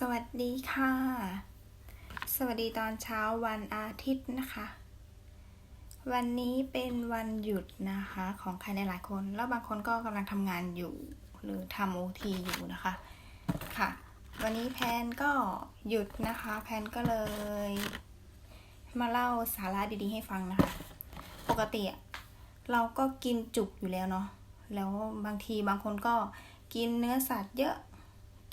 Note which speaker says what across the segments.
Speaker 1: สวัสดีค่ะ สวัสดีตอนเช้าวันอาทิตย์นะคะ วันนี้เป็นวันหยุดนะคะของใครหลายๆคน แล้วบางคนก็กำลังทำงานอยู่หรือทำโอทีอยู่นะคะ ค่ะ วันนี้แพนก็หยุดนะคะ แพนก็เลย มาเล่าสาระดีๆให้ฟังนะคะ ปกติเราก็กินจุกอยู่แล้วเนาะ แล้วบางทีบางคนก็กินเนื้อสัตว์เยอะ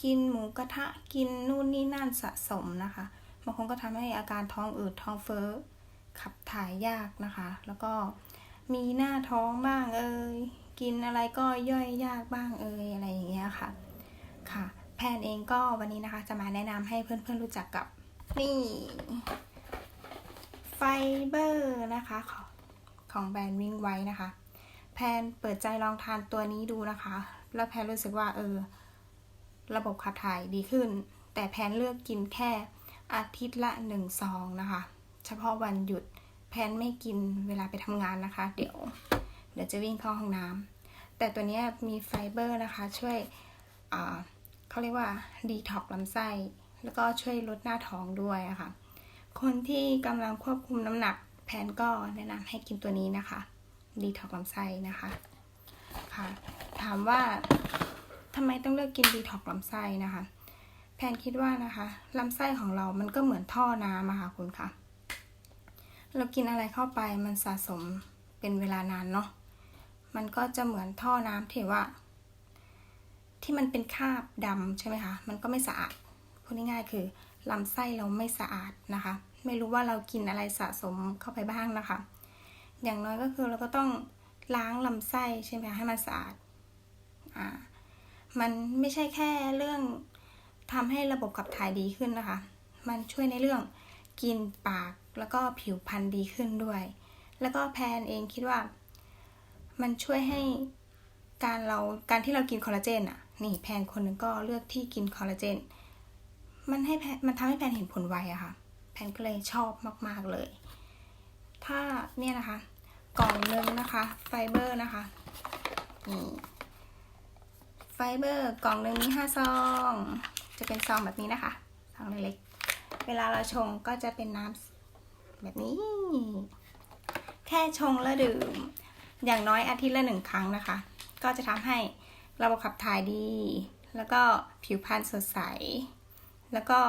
Speaker 1: กินหมูกระทะกินนู่นนี่นั่นสะสมนะคะบางคนก็ทำให้อาการท้องอืดท้องเฟ้อขับถ่ายยากนะคะ แล้วก็มีหน้าท้องบ้างเอ่ยกินอะไรก็ย่อยยากบ้างเอ่ยอะไรอย่างเงี้ยค่ะค่ะ แพนเองก็วันนี้นะคะ จะมาแนะนำให้เพื่อนๆรู้จักกับนี่ไฟเบอร์นะคะของของแบรนด์วิ่งไว้นะคะ แพนเปิดใจลองทานตัวนี้ดูนะคะ แล้วแพนรู้สึกว่าเออ ระบบขับถ่ายดีขึ้น แต่แพนเลือกกินแค่อาทิตย์ละหนึ่งซองนะคะ เฉพาะวันหยุดแพนไม่กินเวลาไปทำงานนะคะ เดี๋ยว เดี๋ยวจะวิ่งเข้าห้องน้ำแต่ตัวนี้มีไฟเบอร์นะคะ ช่วยเขาเรียกว่าดีท็อกลำไส้ แล้วก็ช่วยลดหน้าท้องด้วยะคะ่ะ คนที่กำลังควบคุมน้ำหนักแพนก็แนะนำให้กินตัวนี้นะคะ ดีท็อกลำไส้นะคะค่ะ ถามว่า ทำไมต้องเลือกกินดีท็อกลำไส้นะคะ แพนคิดว่านะคะลำไส้ของเรามันก็เหมือนท่อน้ำอะค่ะคุณคะเรากินอะไรเข้าไปมันสะสมเป็นเวลานานเนาะมันก็จะเหมือนท่อน้ำที่ว่า ที่มันเป็นคราบดำใช่ไหมคะมันก็ไม่สะอาดพูดง่ายๆคือลำไส้เราไม่สะอาดนะคะ ไม่รู้ว่าเรากินอะไรสะสมเข้าไปบ้างนะคะ อย่างน้อยก็คือเราก็ต้องล้างลำไส้ใช่ไหมคะให้มันสะอาดอ่า มันไม่ใช่แค่เรื่องทำให้ระบบขับถ่ายดีขึ้นนะคะ มันช่วยในเรื่องกินปากแล้วก็ผิวพรรณดีขึ้นด้วย แล้วก็แพนเองคิดว่า มันช่วยให้การเราการที่เรากินคอลลาเจนอะ นี่แพนคนหนึ่งก็เลือกที่กินคอลลาเจน มันให้แพนมันทำให้แพนเห็นผลไวอะค่ะ แพนก็เลยชอบมาก ๆเลย ถ้าเนี่ยนะคะ กล่องนึงนะคะ ไฟเบอร์นะคะนี่ เบอร์กล่องหนึ่งมีห้าซอง จะเป็นซองแบบนี้นะคะซองเล็กๆ เวลาเราชงก็จะเป็นน้ำแบบนี้ แค่ชงแล้วดื่ม อย่างน้อยอาทิตย์ละหนึ่งครั้งนะคะ ก็จะทำให้ระบบขับถ่ายดี แล้วก็ผิวพรรณสดใส แล้วก็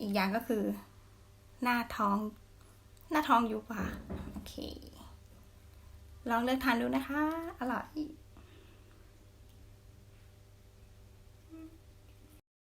Speaker 1: อีกอย่างก็คือ หน้าท้อง หน้าท้องยุบค่ะ โอเค ลองเลือกทานดูนะคะ อร่อย